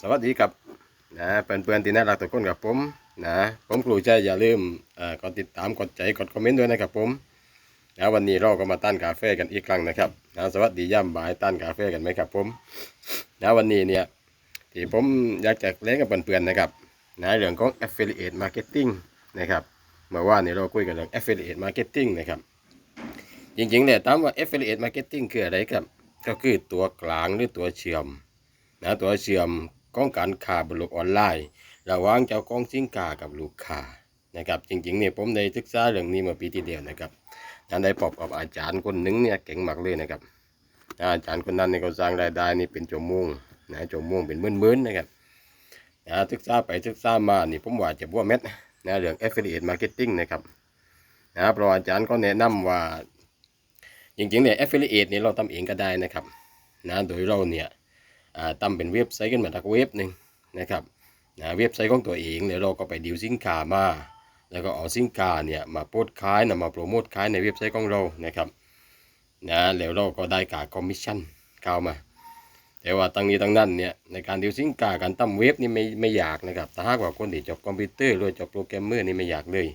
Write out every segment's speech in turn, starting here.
สวัสดีครับนะเพื่อนเพื่อนๆที่น่ารักทุกคนกับผมนะผมครูใจอย่าลืมกดติดตามกดใจกดคอมเมนต์ด้วยนะครับผมนะวันนี้เราก็มาต้านกาแฟกันอีกครั้งนะครับนะสวัสดีย่ำบ่ายต้านกาแฟกันไหมครับผมนะวันนี้เนี่ยที่ผมอยากจะเล่นกับเพื่อนๆนะครับนะเรื่องของ affiliate marketing นะครับเมื่อวานนี้เราคุยกันเรื่อง affiliate marketing นะครับจริงๆเนี่ยถามว่า affiliate marketing คืออะไรครับก็คือตัวกลางหรือตัวเชื่อม นะตัวเชื่อมของการค้าบนโลกออนไลน์ระหว่างเจ้าของสินค้ากับลูกค้านะครับจริงๆเนี่ยผมได้ศึกษาเรื่องนี้มื่อปีที่เดียวนะครับนั้นได้พบกับอาจารย์คนหนึ่งเนี่ยเก่งมากเลยนะครับ อาจารย์คนนั้นเนี่ยเขาสร้างรายได้นี่เป็นชั่วโมงนะชั่วโมงเป็นหมื่นๆนะครับนะศึกษาไปศึกษามานี่ผมว่าจะบัวเม็ดนะเรื่อง affiliate marketing นะครับนะเพราะอาจารย์ก็แนะนำว่า จริงๆเนี่ย affiliate เนี่ยเราทำเองก็ได้นะครับนะโดยเราเนี่ย อ่าทำเป็นเว็บไซต์ขึ้นมาทักเว็บหนึ่งนะครับนะเว็บไซต์ของตัวเองเนี่ยเราก็ไปดิวสินค้ามา แล้วก็เอาสินค้าเนี่ยมาโพสต์ขายนำมาโปรโมทขายในเว็บไซต์ของเรานะครับนะแล้วเราก็ได้การคอมมิชชั่นเข้ามา แต่ว่าตั้งนี้ตั้งนั้นเนี่ยในการดิวสินค้าการตั้งเว็บนี่ไม่ไม่อยากนะครับถ้าหากว่าคนที่จบคอมพิวเตอร์หรือจบโปรแกรมเมอร์นี่ไม่อยากเลย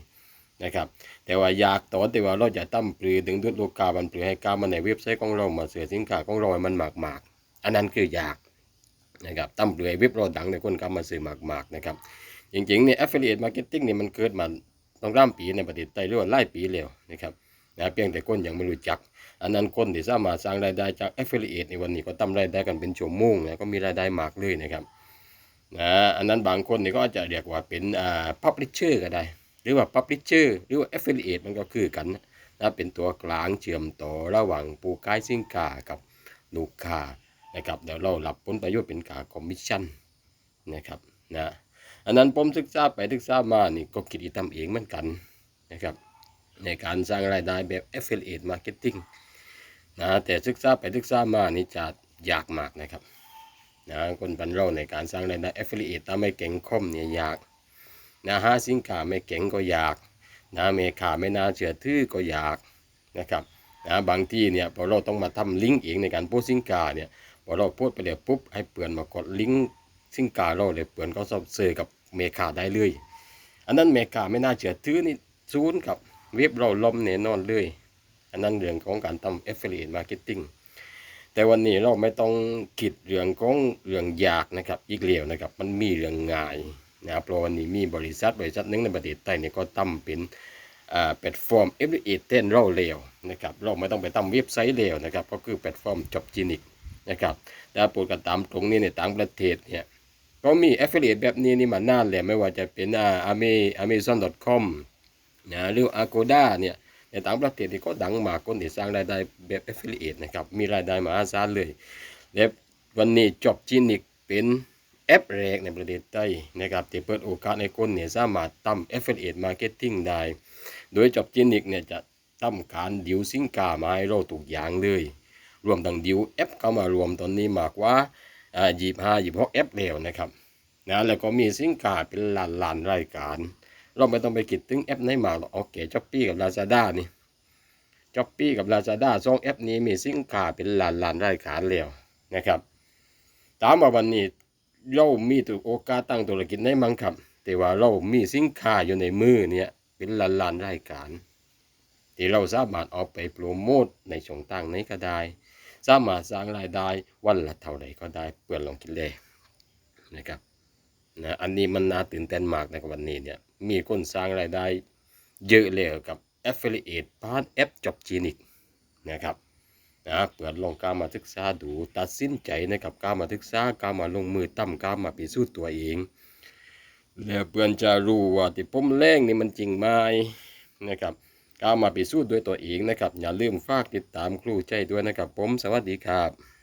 นะครับแต่ว่าอยากตอนแต่ว่าเราจะตั้มปลือดึงดูดลูกค้ามันปลือให้กามาในเว็บไซต์ของเรามาเสือสินค้าของเรามันมากมากอันนั้นคืออยาก นะครับตั้มปลือว็บเรดังในคนกล้ามาซื้อมากมากๆนะครับจริงๆเนี่ย affiliate marketing เนี่ยมันเกิดมาต้องร่ำปีในประเทศไทยหรือว่าหลายปีแล้วนะครับนะเพียงแต่คนยังไม่รู้จัก อันนั้นคนที่สามารถสร้างรายได้จาก affiliate ในวันนี้ก็ทำรายได้กันเป็นชั่วโมงนะก็มีรายได้มากเลยนะครับนะอันนั้นบางคนนี่ก็อาจจะเรียกว่าเป็นอ่า publisher ก็ได้ หรือว่า publisher หรือว่า affiliate มันก็คือกันนะนะเป็นตัวกลางเชื่อมต่อระหว่างผู้ขายสินค้ากับลูกค้า นะครับเดี๋ยวเรารับผลประโยชน์เป็นการคอมมิชชั่นนะครับนะอันนั้นผมศึกษาไปศึกษามานี่ก็คิดอีกทำเองเหมือนกันนะครับในการสร้างรายได้แบบ affiliate marketing นะแต่ศึกษาไปศึกษามานี่จะยากมากนะครับนะคนบันเราในการสร้างรายได้ affiliate ถ้าไม่เก่งคอมเนี่ยยากนะหาสินค้าไม่เก่งก็ยากนะเมค้าไม่น่าเชื่อถือก็ยากนะครับนะบางที่เนี่ยพอเราต้องมาทำลิงก์เองในการโพสต์สินค้าเนี่ย พอเราโพสต์ไปแล้วปุ๊บให้เปื่อนมากดลิงก์สินค้าเราเลยเปื่อนก็สอบเซอร์กับเมคาได้เลย อันนั้นเมคาไม่น่าเชื่อถือนี่ศูนย์กับเว็บเราล้มแน่นอนเลย อันนั้นเรื่องของการทำ affiliate marketing แต่วันนี้เราไม่ต้องคิดเรื่องของเรื่องยากนะครับอีกเลียวนะครับมันมีเรื่องง่ายนะครับเพราะวันนี้มีบริษัทบริษัทหนึ่งในประเทศไทยเนี่ยก็ตั้มเป็นอ่าแพลตฟอร์ม f อ a เต้นเราเร็วนะครับเราไม่ต้องไปตั้มเว็บไซต์เร็วนะครับก็คือแพลตฟอร์มจบจีนิก นะครับแต่ปวดกันตามตรงนี้ในต่างประเทศเนี่ยก็มี affiliate แบบนี้นี่มานานแล้วไม่ว่าจะเป็นอ่า ame amazon.com นะหรือ agoda เนี่ยในต่างประเทศนี่ก็ดังมากคนที่สร้างรายได้แบบ affiliate นะครับมีรายได้มหาศาลเลยและวันนี้จอบจีนิกเป็นแอปแรกในประเทศไทยนะครับที่เปิดโอกาสในคนเนี่ยสามารถทำ affiliate marketing ได้ โดยจอบจินิกเนี่ยจะทำการดิวสินค้ามาให้เราทุกอย่างเลย รวมทั้งดิวแอปเข้ามารวมตอนนี้มากว่าอ่ายี่ห้ายี่หกแอปแล้วนะครับนะแล้วก็มีสินค้าเป็นล้านล้านรายการ เราไม่ต้องไปคิดถึงแอปไหนมาหรอกโอเคช้อปปี้กับ Lazada นี่ช้อปปี้กับ Lazada สองแอปนี้มีสินค้าเป็นล้านล้านรายการแล้วนะครับถามว่าวันนี้เรามีตัวโอกาสตั้งธุรกิจได้มั้งครับ แต่ว่าเรามีสินค้าอยู่ในมือเนี่ยเป็นล้านล้านรายการ ที่เราสามารถเอาไปโปรโมทในช่องทางไหนก็ได้ สามารถสร้างรายได้วันละเท่าไหร่ก็ได้เพื่อนลองคิดเลยนะครับนะอันนี้มันน่าตื่นเต้นมากในวันนี้เนี่ยมีคนสร้างรายได้เยอะเลยกับ affiliate พาร์ทแอปจบจีนิกนะครับนะเปิดลองกล้ามาศึกษาดูตัดสินใจนะครับกล้ามาศึกษากล้ามาลงมือตั้มกล้ามาพิสูจน์ตัวเอง แล้วเพื่อนจะรู้ว่าที่ผมแรงนี่มันจริงไหมนะครับ กล้ามาพิสูจน์ด้วยตัวเองนะครับ อย่าลืมฝากติดตามครูใจด้วยนะครับ ผม สวัสดีครับ